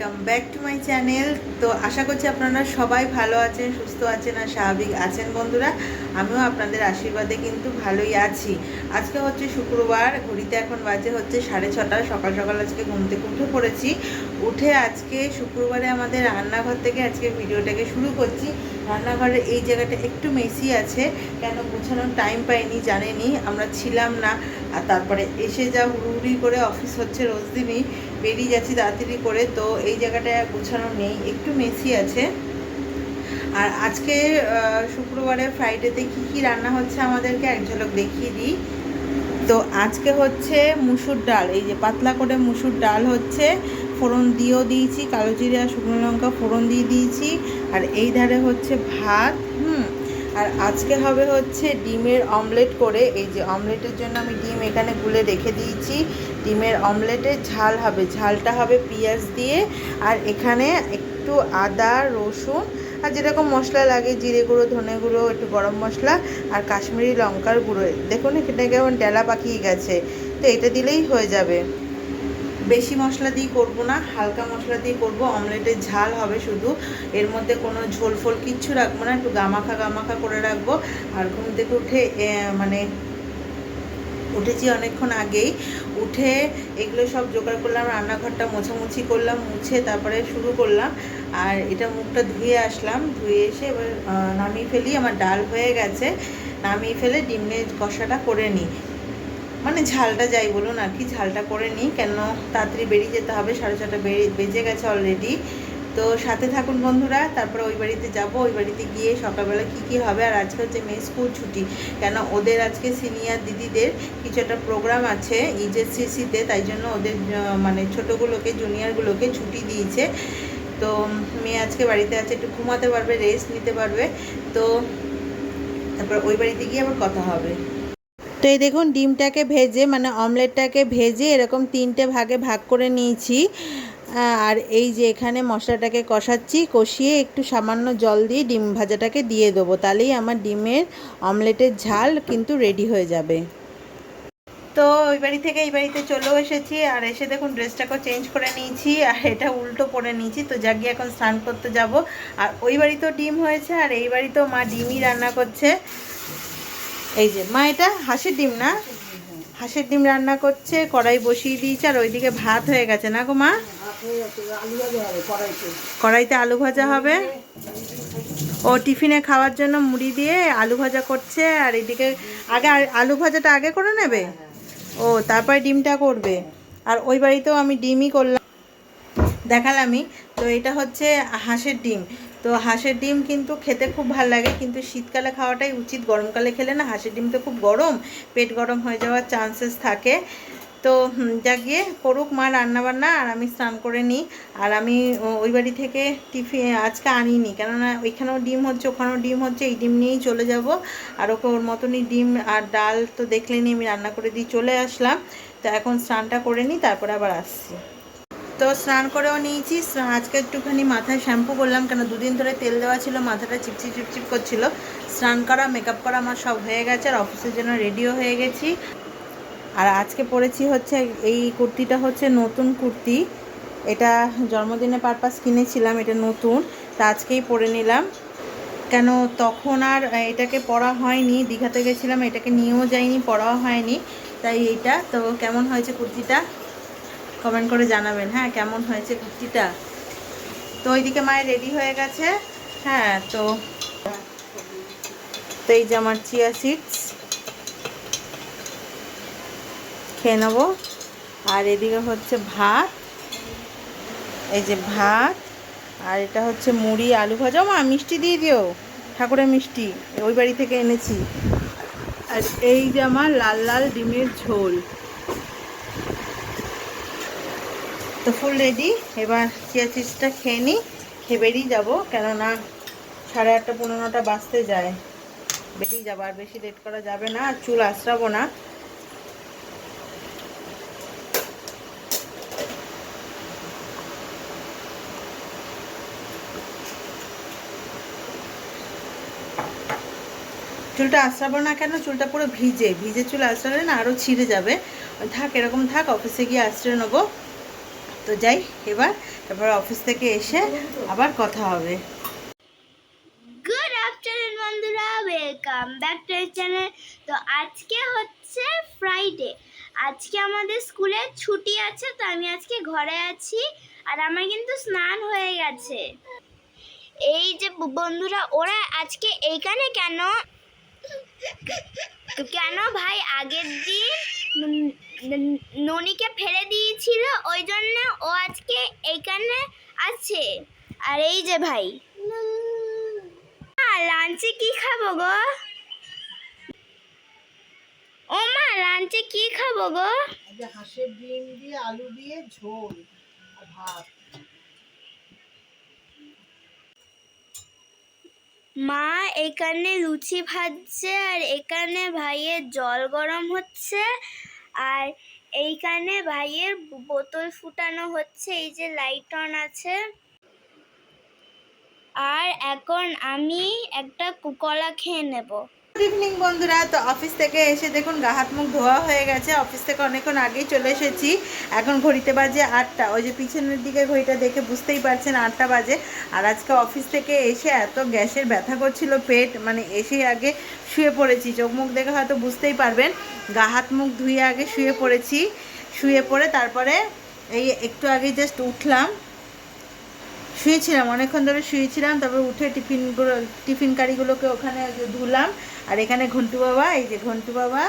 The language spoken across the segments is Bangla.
Welcome back to my channel তো আশা করছি আপনারা সবাই ভালো আছেন, সুস্থ আছেন আর স্বাভাবিক আছেন বন্ধুরা। আমিও আপনাদের আশীর্বাদে কিন্তু ভালোই আছি। আজকে হচ্ছে শুক্রবার, ঘড়িতে এখন বাজে হচ্ছে সাড়ে ছটা। সকাল সকাল আজকে ঘুম থেকে উঠে পড়েছি। উঠে আজকে শুক্রবারে আমাদের রান্নাঘর থেকে আজকে ভিডিওটাকে শুরু করছি। রান্নাঘরের এই জায়গাটা একটু মেসি আছে, কেন গুছানোর টাইম পাইনি, জানেনি। আমরা ছিলাম না। আর তারপরে এসে যা হুড়ুহুড়ি করে অফিস হচ্ছে রোজ দিনই। বেরিয়ে যাচ্ছি তাড়াতাড়ি করে, তো এই জায়গাটা গুছানো নেই, একটু মেসি আছে। আর আজকে শুক্রবারে ফ্রাইডেতে কি কি রান্না হচ্ছে আমাদেরকে এক ঝলক দেখিয়ে দিই। তো আজকে হচ্ছে মুসুর ডাল, এই যে পাতলা করে মুসুর ডাল হচ্ছে, ফোড়ন দিয়েও দিয়েছি, কালো জিরে শুকনো লঙ্কা ফোড়ন দিয়ে দিয়েছি, আর এই ধারে হচ্ছে ভাত, হুম আর আজকে হবে হচ্ছে ডিমের অমলেট করে, এই যে অমলেটের জন্য আমি ডিম এখানে গুলে রেখে দিয়েছি। ডিমের অমলেটের ঝাল হবে, ঝালটা হবে পেঁয়াজ দিয়ে, আর এখানে একটু আদা, রসুন, আর যেরকম মশলা লাগে, জিরে গুঁড়ো, ধনে গুঁড়ো, একটু গরম মশলা, আর কাশ্মীরি লঙ্কার গুঁড়ো। দেখুন, এখানে কেমন ডেলা পাকিয়ে গেছে। তো এটা দিলেই হয়ে যাবে। বেশি মশলা দিয়ে করব না, হালকা মশলা দিয়ে করব, অমলেটের ঝাল হবে শুধু। এর মধ্যে কোনো ঝোল ফোল কিচ্ছু রাখব না, একটু গামাখা গামাখা করে রাখব। আর ঘুম থেকে উঠে মানে উঠেছি অনেকক্ষণ আগেই। উঠে এগুলো সব জোগাড় করলাম, রান্নাঘরটা মোছামুছি করলাম, মুছে তারপরে শুরু করলাম। আর এটা মুখটা ধুয়ে আসলাম, ধুয়ে এসে এবার নামিয়ে ফেলি, আমার ডাল হয়ে গেছে। নামিয়ে ফেলে ডিমের কষাটা করে নিই। মানে ঝালটা যাই বলুন আর কি, ঝালটা করে নিই। কেন তাড়াতাড়ি বেরিয়ে যেতে হবে, সাড়ে ছটা বেজে গেছে অলরেডি তো সাথে থাকুন বন্ধুরা, তারপরে ওই বাড়িতে যাব। ওই বাড়িতে গিয়ে সকালবেলা কি কি হবে? আর আজকে হচ্ছে মেয়ে স্কুল ছুটি। কেন ওদের আজকে সিনিয়র দিদিদের কিছু একটা প্রোগ্রাম আছে ইজেসিসিতে তাই জন্য ওদের মানে ছোটোগুলোকে জুনিয়রগুলোকে ছুটি দিয়েছে। তো মেয়ে আজকে বাড়িতে আছে, একটু ঘুমাতে পারবে রেস্ট নিতে পারবে। তো তারপর ওই বাড়িতে গিয়ে আবার কথা হবে। তো এই দেখুন, ডিমটাকে ভেজে মানে অমলেটটাকে ভেজে এরকম তিনটে ভাগে ভাগ করে নিয়েছি। আর এই যে এখানে মশলাটাকে কষাচ্ছি, কষিয়ে একটু সামান্য জল দিয়ে ডিম ভাজাটাকে দিয়ে দেবো। তাহলেই আমার ডিমের অমলেটের ঝাল কিন্তু রেডি হয়ে যাবে। তো ওই বাড়ি থেকে এই বাড়িতে চলেও এসেছি, আর এসে দেখুন ড্রেসটাকেও চেঞ্জ করে নিয়েছি, আর এটা উল্টো পরে নিয়েছি। তো যা গিয়ে এখন স্নান করতে যাব। আর ওই বাড়িতেও ডিম হয়েছে, আর এই বাড়িতেও মা ডিমই রান্না করছে। এই যে, মা, এটা হাঁসের ডিম না? হাঁসের ডিম রান্না করছে, কড়াই বসিয়ে দিয়েছে, আর ওইদিকে ভাত হয়ে গেছে, না গো মা? কড়াইতে আলু ভাজা হবে। ও টিফিনে খাওয়ার জন্য মুড়ি দিয়ে আলু ভাজা করছে, আর এদিকে আগে আলু ভাজাটা আগে করে নেবে? ও, তারপরে ডিমটা করবে। আর ওই বাড়িতেও আমি ডিমই করলাম। দেখালামই তো এটা হচ্ছে হাঁসের ডিম। তো হাঁসের ডিম কিন্তু খেতে খুব ভালো লাগে, কিন্তু শীতকালে খাওয়াটাই উচিত। গরমকালে খেলে না হাঁসের ডিম তো খুব গরম, পেট গরম হয়ে যাওয়ার চান্সেস থাকে। তো যা গিয়ে করুক মা রান্নাবান্না, আর আমি স্নান করে নিই। আর আমি ওই বাড়ি থেকে টিফিন আজকে আনিনি, কেননা ওইখানেও ডিম হচ্ছে, ওখানেও ডিম হচ্ছে, এই ডিম নিয়েই চলে যাব। আর ওকে ওর মতনই ডিম আর ডাল তো দেখলেনি আমি রান্না করে দিয়ে চলে আসলাম। তো এখন স্নানটা করে নিই, তারপরে আবার আসছি। তো স্নান করেও নিয়েছি। আজকে একটুখানি মাথায় শ্যাম্পু করলাম, কেন দুদিন ধরে তেল দেওয়া ছিল, মাথাটা চিপচিপ চিপচিপ করছিল। স্নান করা মেকআপ করা আমার সব হয়ে গেছে, আর অফিসের জন্য রেডিও হয়ে গেছি। আর আজকে পরেছি হচ্ছে, এই কুর্তিটা হচ্ছে নতুন কুর্তি। এটা জন্মদিনে পারপাস কিনেছিলাম, এটা নতুন, তা আজকেই পরে নিলাম। কেন তখন আর এটাকে পরা হয়নি, দীঘাতে গেছিলাম, এটাকে নিয়েও যাইনি, পরাও হয়নি। তাই এইটা, তো কেমন হয়েছে কুর্তিটা? কমেন্ট করে জানাবেন। হ্যাঁ কেমন হয়েছে কুর্তিটা? তো ওইদিকে মায়ের রেডি হয়ে গেছে। হ্যাঁ তো তো এই যে আমার চিয়া সিডস। খেয়ে নেব। আর এদিকে হচ্ছে ভাত। এই যে ভাত। আর এটা হচ্ছে মুড়ি, আলু ভাজা। মা মিষ্টি দিয়ে দিও। ঠাকুরের মিষ্টি। ওই বাড়ি থেকে এনেছি। আর এই যে আমার লাল লাল ডিমের ঝোল। তো ফুল রেডি এবার চিয়া চিজটা খেয়ে নিই খেয়ে বেরিয়ে যাব, কেননা সাড়ে আটটা পনেরোটা বাজতে যায়। বেরিয়ে যাব, আর বেশি লেট করা যাবে না চুল আশ্রাবো না। চুলটা আশ্রাবো না কেন? চুলটা পুরো ভিজে। ভিজে চুল আশ্রালে না আরও ছিঁড়ে যাবে। থাক, এরকম থাক, অফিসে গিয়ে আশ্রয় নেব। তো যাই, এবার তারপর অফিস থেকে এসে আবার কথা হবে। গুড আফটারনুন বন্ধুরা ওয়েলকাম ব্যাক টু চ্যানেল তো আজকে হচ্ছে ফ্রাইডে আজকে আমাদের স্কুলে ছুটি আছে, তো আমি আজকে ঘরে আছি, আর আমার কিন্তু স্নান হয়ে গেছে। এই যে বন্ধুরা, ওরা আজকে এইখানে কেন? কেন ভাই আগের দিন ননিকে ফেলে দিয়েছিল ওই জন্য ও আজকে এখানে আছে। আর এই যে ভাই। লাঞ্চে কি খাব গো? ও মা, লাঞ্চে কি খাব গো? হাঁসের ডিম দিয়ে আলু দিয়ে ঝোল ভাত। মা, এখানে লুচি ভাজছে আর এখানে ভাইয়ের জল গরম হচ্ছে আর এইখানে ভাইয়ের বোতল ফুটানো হচ্ছে, এই যে লাইট অন আছে। আর এখন আমি একটা কুকলা খেয়ে নেব। গুড ইভিনিং বন্ধুরা। তো অফিস থেকে এসে দেখুন, গা হাত মুখ ধোয়া হয়ে গেছে। অফিস থেকে অনেকক্ষণ আগেই চলে এসেছি। এখন ঘড়িতে বাজে আটটা। ওই যে পিছনের দিকে ঘড়িটা দেখে বুঝতেই পারছেন, আটটা বাজে। আর আজকে অফিস থেকে এসে এত গ্যাসের ব্যথা করছিল পেট। মানে এসেই আগে শুয়ে পড়েছি। চোখ মুখ দেখে হয়তো বুঝতেই পারবেন। গা হাত মুখ ধুয়ে আগে শুয়ে পড়েছি। শুয়ে পড়ে তারপরে এই একটু আগে জাস্ট উঠলাম। শুয়েছিলাম, অনেকক্ষণ ধরে শুয়েছিলাম। তারপর উঠে টিফিনগুলো, টিফিন কারিগুলোকে ওখানে ধুলাম। আর এখানে ঘন্টু বাবা, এই যে ঘন্টু বাবা।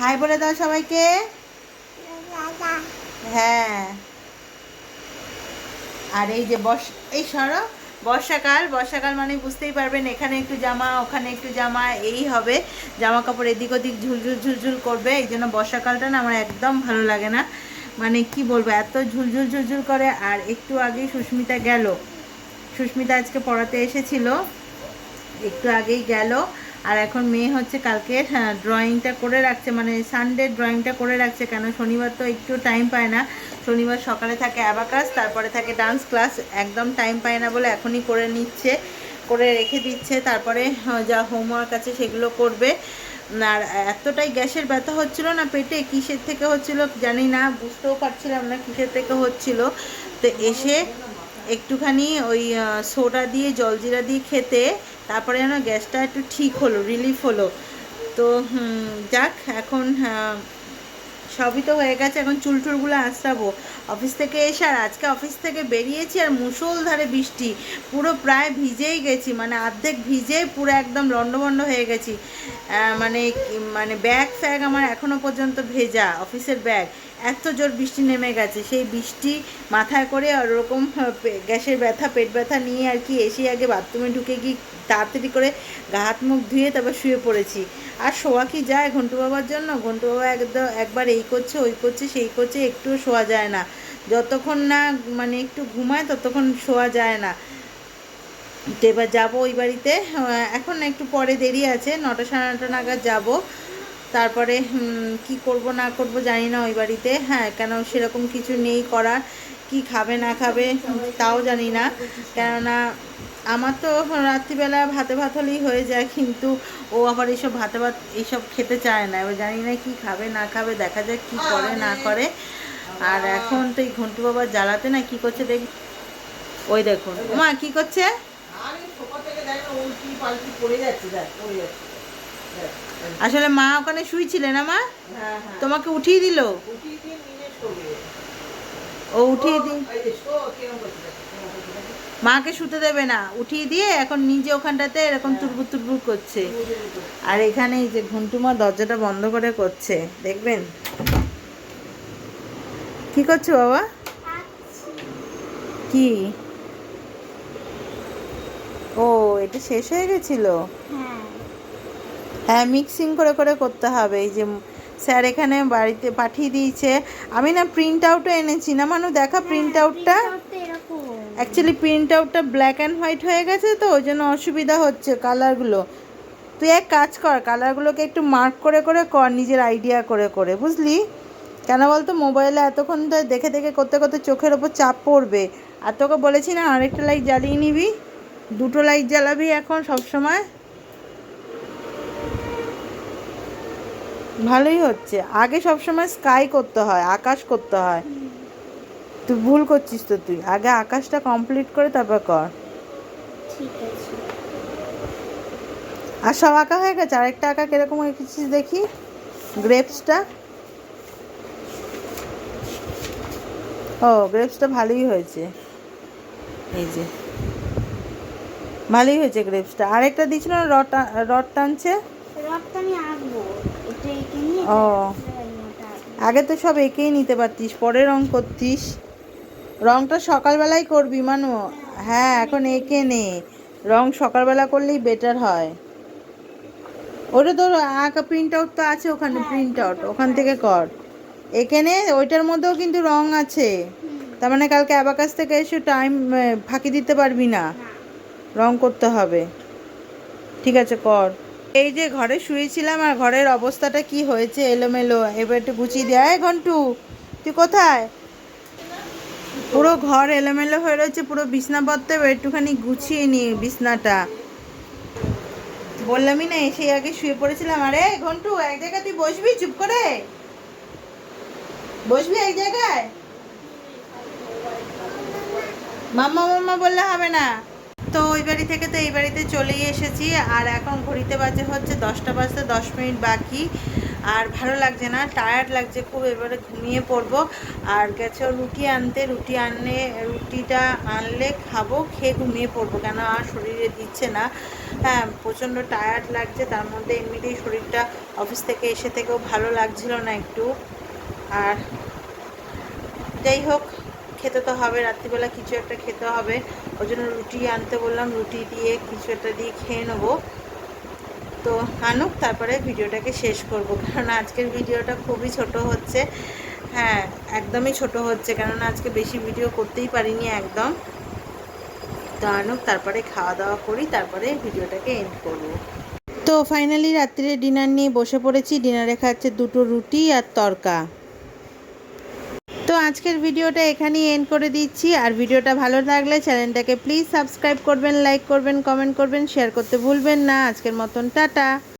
হাই বলে দাও সবাইকে। হ্যাঁ। আর এই যে বর্ষ, এই সরো, বর্ষাকাল বর্ষাকাল মানে বুঝতেই পারবেন, এখানে একটু জামা, ওখানে একটু জামা, এই হবে। জামা কাপড় এদিক ওদিক ঝুলঝুল ঝুলঝুল করবে, এই জন্য বর্ষাকালটা না আমার একদম ভালো লাগে না। মানে কি বলব, এত ঝুলঝুল ঝুলঝুল করে, আর একটু আগেই সুস্মিতা গেল। সুস্মিতা আজকে পড়াতে এসেছিল, একটু আগেই গেল। আর এখন মেয়ে হচ্ছে কালকে ড্রয়িংটা করে রাখছে মানে সানডে ড্রয়িংটা করে রাখছে, কেন শনিবার তো একটু টাইম পায় না। শনিবার সকালে থাকে অ্যাবাকাস তারপরে থাকে ডান্স ক্লাস একদম টাইম পায় না বলে এখনই করে নিচ্ছে, করে রেখে দিচ্ছে, তারপরে যা হোমওয়ার্ক আছে সেগুলো করবে। আর এতটাই গ্যাসের ব্যথা হচ্ছিল না পেটে, কিসের থেকে হচ্ছিল জানি না, বুঝতেও পারছিলাম না কিসের থেকে হচ্ছিল। তো এসে একটুখানি ওই সোডা দিয়ে, জলজিরা দিয়ে খেতে তারপরে যেন গ্যাসটা একটু ঠিক হলো রিলিফ হলো। তো যাক এখন আহ, সবই তো হয়ে গেছে এখন চুল টুলগুলো আঁচড়াবো। অফিস থেকে এসে আর আজকে অফিস থেকে বেরিয়েছি আর মুষলধারে বৃষ্টি। পুরো প্রায় ভিজেই গেছি মানে অর্ধেক ভিজে পুরো একদম লন্ডভন্ড হয়ে গেছি। মানে মানে ব্যাগ ফ্যাগ আমার এখনও পর্যন্ত ভেজা অফিসের ব্যাগ। এত জোর বৃষ্টি নেমে গেছে। সেই বৃষ্টি মাথায় করে আর ওরকম গ্যাসের ব্যথা, পেট ব্যথা নিয়ে আর কি এসে আগে বাথরুমে ঢুকে গিয়ে তাড়াতাড়ি করে গা হাত মুখ ধুয়ে তারপর শুয়ে পড়েছি। আর শোয়া কি যায় ঘন্টু বাবার জন্য? ঘন্টু বাবা একদম একবার এই করছে, ওই করছে, সেই করছে, একটুও শোয়া যায় না। যতক্ষণ না মানে একটু ঘুমায় ততক্ষণ শোয়া যায় না। তো এবার যাব ওই বাড়িতে। এখন একটু পরে দেরি আছে, নটা সাড়ে নটা নাগাদ যাব। তারপরে কি করব, না করব জানি না ওই বাড়িতে। হ্যাঁ কেন সেরকম কিছু নেই করার। কি খাবে, না খাবে তাও জানি না। কেননা আমার তো রাত্রিবেলা ভাতে ভাত হলেই হয়ে যায়, কিন্তু ও আবার এইসব ভাতে ভাত এইসব খেতে চায় না। এবার জানি না কি খাবে, না খাবে, দেখা যাক কি করে, না করে। আর এখন তো এই ঘন্টু বাবার জ্বালাতে না কি করছে দেখ, ওই দেখুন। মা, কি করছে? আসলে মা ওখানে শুয়েছিলে না মা? তোমাকে উঠিয়ে দিল? ও উঠিয়ে দি মাকে শুতে দেবে না উঠিয়ে দিয়ে এখন নিজে ওখানটাতে এরকম তুরবুর তুরবুর করছে। আর এখানে এই যে ঘুন্টুমা দরজাটা বন্ধ করে করছে দেখবেন? কি করছ বাবা? কি? ও এটা শেষ হয়ে গেছিল? হ্যাঁ। হ্যাঁ মিক্সিং করে করে করতে হবে। এই যে স্যার এখানে বাড়িতে পাঠিয়ে দিয়েছে। আমি না প্রিন্ট আউটও এনেছি। না মানু দেখা প্রিন্ট আউটটা অ্যাকচুয়ালি প্রিন্ট আউটটা ব্ল্যাক অ্যান্ড হোয়াইট হয়ে গেছে তো ওই জন্য অসুবিধা হচ্ছে কালারগুলো তুই এক কাজ কর কালারগুলোকে একটু মার্ক করে করে কর নিজের আইডিয়া করে করে বুঝলি? কেন বলতো মোবাইলে এতক্ষণ ধরে দেখে দেখে করতে করতে চোখের ওপর চাপ পড়বে। আর তোকে বলেছি না আরেকটা লাইট জ্বালিয়ে নিবি। দুটো লাইট জ্বালাবি এখন সব ভালোই হচ্ছে। আগে সব সময় স্কাই করতে হয় আকাশ করতে হয়। তুই ভুল করছিস তো তুই। আগে আকাশটা কমপ্লিট করে তারপর কর। ঠিক আছে। আর সব আঁকা হয়ে গেছে? আরেকটা আঁকা কীরকম এঁকেছিস দেখি? গ্রেপসটা ও গ্রেপসটা ভালোই হয়েছে। এই যে। ভালোই হয়েছে গ্রেপসটা আরেকটা দিছিল না রড রড টানছে? আমি আঁকবো। ও। আগে তো সব এঁকেই নিতে পারতিস, পরে রং করতিস। রংটা সকালবেলাই করবি মানু। হ্যাঁ এখন এঁকে নে। রং সকালবেলা করলেই বেটার হয়। ওটা তোর আঁকা প্রিন্ট আউট তো আছে ওখানে প্রিন্ট আউট ওখান থেকে কর। এখানে ওইটার মধ্যেও কিন্তু রং আছে। তার মানে কালকে অ্যাবাকাস থেকে এসে টাইম ফাঁকি দিতে পারবি না। রং করতে হবে। ঠিক আছে, কর। এই যে ঘরে শুয়েছিলাম আর ঘরের অবস্থাটা কি হয়েছে এলোমেলো, এবার একটু গুছিয়ে দেয় ঘন্টু, তুই কোথায়? পুরো ঘর এলোমেলো হয়ে রয়েছে, পুরো বিছনাপত্র এবার একটুখানি গুছিয়ে নি বিছনাটা। বললামই না এসে আগে শুয়ে পড়েছিলাম। আরে ঘন্টু, এক জায়গায় তুই বসবি? চুপ করে। বসবি এক জায়গায়? মাম্মা মাম্মা বললে হবে না। তো ওই বাড়ি থেকে তো এই বাড়িতে চলেই এসেছি। আর এখন ঘড়িতে বাজে হচ্ছে দশটা বাজতে দশ মিনিট বাকি। আর ভালো লাগছে না টায়ার্ড লাগছে খুব, এবারে ঘুমিয়ে পড়ব। আর গেছে রুটি আনতে, রুটি আনলে, রুটিটা আনলে খাব, খেয়ে ঘুমিয়ে পড়ব। কেন আর শরীরে দিচ্ছে না। হ্যাঁ প্রচণ্ড টায়ার্ড লাগছে, তার মধ্যে এমনিতেই শরীরটা অফিস থেকে এসে থেকেও ভালো লাগছিল না একটু। আর যাই হোক খেতে তো হবে, রাত্রিবেলা কিছু একটা খেতে হবে। ওই জন্য রুটি আনতে বললাম, রুটি দিয়ে কিছু একটা দিয়ে খেয়ে নেব। তো আনুক, তারপরে ভিডিওটাকে শেষ করব। কারণ আজকের ভিডিওটা খুবই ছোট হচ্ছে। হ্যাঁ একদমই ছোট হচ্ছে, কেননা আজকে বেশি ভিডিও করতেই পারিনি একদম। তো আনুক, তারপরে খাওয়া দাওয়া করি, তারপরে ভিডিওটাকে এন্ড করব। তো ফাইনালি রাত্রিরে ডিনার নিয়ে বসে পড়েছি। ডিনারে খাচ্ছে দুটো রুটি আর তরকা। তো আজকের ভিডিওটা এখানেই এন্ড করে দিচ্ছি। আর ভিডিওটা ভালো লাগলে চ্যানেলটাকে প্লিজ সাবস্ক্রাইব করবেন লাইক করবেন কমেন্ট করবেন শেয়ার করতে ভুলবেন না। আজকের মতন, টাটা।